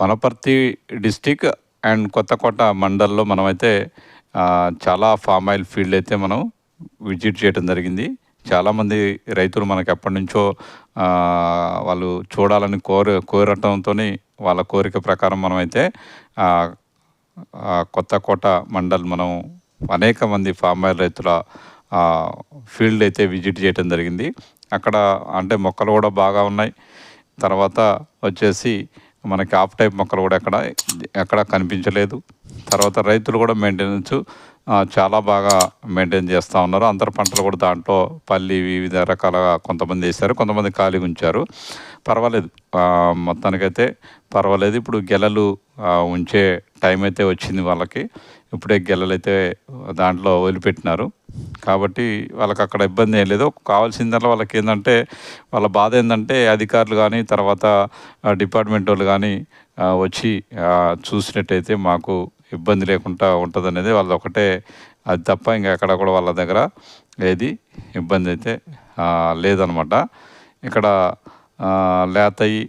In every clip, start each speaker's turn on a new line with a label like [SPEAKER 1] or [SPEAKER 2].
[SPEAKER 1] Wanaparthy district and Kothakota మండల్లో మనమైతే చాలా ఫామ్ ఆయిల్ ఫీల్డ్ అయితే మనం విజిట్ చేయడం జరిగింది. చాలామంది రైతులు మనకి ఎప్పటి నుంచో వాళ్ళు చూడాలని కోర కోరటంతో వాళ్ళ కోరిక ప్రకారం మనమైతే కొత్తకోట మండల్ మనం అనేక మంది ఫామ్ ఆయిల్ రైతుల ఫీల్డ్ అయితే విజిట్ చేయడం జరిగింది. అక్కడ అంటే మొక్కలు కూడా బాగా ఉన్నాయి. తర్వాత వచ్చేసి మనకి ఆఫ్ టైప్ మొక్కలు కూడా ఎక్కడ ఎక్కడ కనిపించలేదు. తర్వాత రైతులు కూడా మెయింటెనెన్స్ చాలా బాగా మెయింటైన్ చేస్తూ ఉన్నారు. అంతర పంటలు కూడా దాంట్లో పల్లి వివిధ రకాలుగా కొంతమంది వేశారు కొంతమంది ఖాళీగా ఉంచారు. పర్వాలేదు. మొత్తానికైతే పర్వాలేదు. ఇప్పుడు గెలలు ఉంచే టైం అయితే వచ్చింది వాళ్ళకి. ఇప్పుడే గెలలు అయితే దాంట్లో వదిలిపెట్టినారు. కాబట్టి వాళ్ళకి అక్కడ ఇబ్బంది ఏం లేదు. కావాల్సిందల్లా వాళ్ళకి ఏంటంటే వాళ్ళ బాధ ఏంటంటే అధికారులు కానీ తర్వాత డిపార్ట్మెంట్ వాళ్ళు కానీ వచ్చి చూసినట్టయితే మాకు ఇబ్బంది లేకుండా ఉంటుంది అనేది వాళ్ళది ఒకటే అది తప్ప ఇంకా ఎక్కడ కూడా వాళ్ళ దగ్గర ఏది ఇబ్బంది అయితే లేదనమాట. ఇక్కడ లేతయి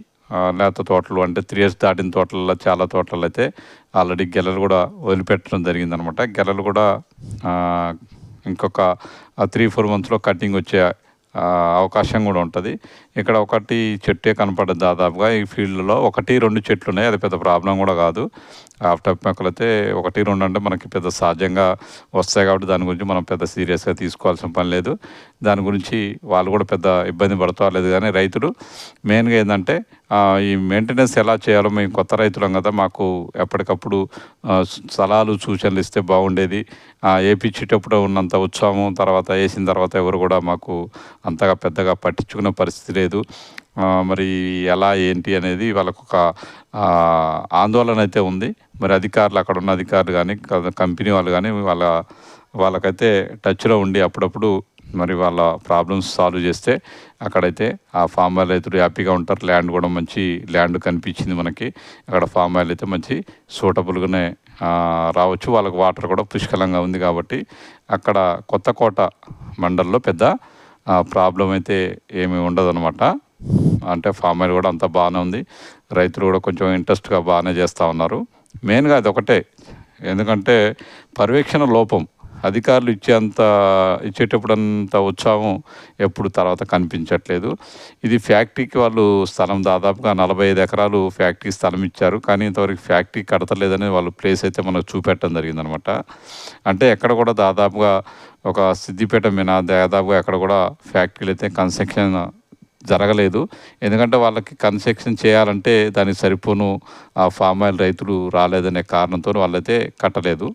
[SPEAKER 1] లేత తోటలు అంటే త్రీ ఇయర్స్ దాటిన తోటలలో చాలా తోటలు అయితే ఆల్రెడీ గెలలు కూడా వదిలిపెట్టడం జరిగిందనమాట. గెలలు కూడా ఇంకొక త్రీ ఫోర్ మంత్స్లో కటింగ్ వచ్చే అవకాశం కూడా ఉంటుంది. ఇక్కడ ఒకటి చెట్టే కనపడదు దాదాపుగా ఈ ఫీల్డ్లో. ఒకటి రెండు చెట్లు ఉన్నాయి అది పెద్ద ప్రాబ్లం కూడా కాదు. ఆఫ్టర్ మొక్కలు అయితే ఒకటి రెండు అంటే మనకి పెద్ద సహజంగా వస్తాయి కాబట్టి దాని గురించి మనం పెద్ద సీరియస్గా తీసుకోవాల్సిన పని లేదు. దాని గురించి వాళ్ళు కూడా పెద్ద ఇబ్బంది పడుతూ లేదు కానీ రైతులు. మెయిన్గా ఏంటంటే ఈ మెయింటెనెన్స్ ఎలా చేయాలో మేము కొత్త రైతులం కదా మాకు ఎప్పటికప్పుడు సలహాలు సూచనలు ఇస్తే బాగుండేది. వేపించేటప్పుడు ఉన్నంత ఉత్సాహం తర్వాత వేసిన తర్వాత ఎవరు కూడా మాకు అంతగా పెద్దగా పట్టించుకునే పరిస్థితి లేదు. లేదు. మరి ఎలా ఏంటి అనేది వాళ్ళకు ఒక ఆందోళన అయితే ఉంది. మరి అధికారులు అక్కడ ఉన్న అధికారులు కానీ కంపెనీ వాళ్ళు కానీ వాళ్ళ వాళ్ళకైతే టచ్లో ఉండి అప్పుడప్పుడు మరి వాళ్ళ ప్రాబ్లమ్స్ సాల్వ్ చేస్తే అక్కడైతే ఆ ఫామ్ ఆయిల్ రైతులు హ్యాపీగా ఉంటారు. ల్యాండ్ కూడా మంచి ల్యాండ్ కనిపించింది మనకి. అక్కడ ఫామ్ ఆయిల్ అయితే మంచి సూటబుల్గానే రావచ్చు. వాళ్ళకి వాటర్ కూడా పుష్కలంగా ఉంది కాబట్టి అక్కడ కొత్తకోట మండల్లో పెద్ద ప్రాబ్లం అయితే ఏమీ ఉండదనమాట అంటే ఫామ్ ఆయిల్ కూడా అంత బాగానే ఉంది. రైతులు కూడా కొంచెం ఇంట్రెస్ట్గా బాగానే చేస్తూ ఉన్నారు. మెయిన్గా అది ఒకటే ఎందుకంటే పర్యవేక్షణ లోపం. అధికారులు ఇచ్చేంత ఇచ్చేటప్పుడంత ఉత్సాహం ఎప్పుడు తర్వాత కనిపించట్లేదు. ఇది ఫ్యాక్టరీకి వాళ్ళు స్థలం దాదాపుగా నలభై ఐదు ఎకరాలు ఫ్యాక్టరీ స్థలం ఇచ్చారు. కానీ ఇంతవరకు ఫ్యాక్టరీ కడతలేదని వాళ్ళు ప్లేస్ అయితే మనకు చూపెట్టడం జరిగిందనమాట. అంటే ఎక్కడ కూడా దాదాపుగా ఒక సిద్దిపేట మీద దాదాపుగా ఎక్కడ కూడా ఫ్యాక్టరీలు అయితే కన్స్ట్రక్షన్ జరగలేదు. ఎందుకంటే వాళ్ళకి కన్స్ట్రక్షన్ చేయాలంటే దానికి సరిపోను ఆ ఫామ్ ఆయిల్ రైతులు రాలేదనే కారణంతో వాళ్ళైతే కట్టలేదు.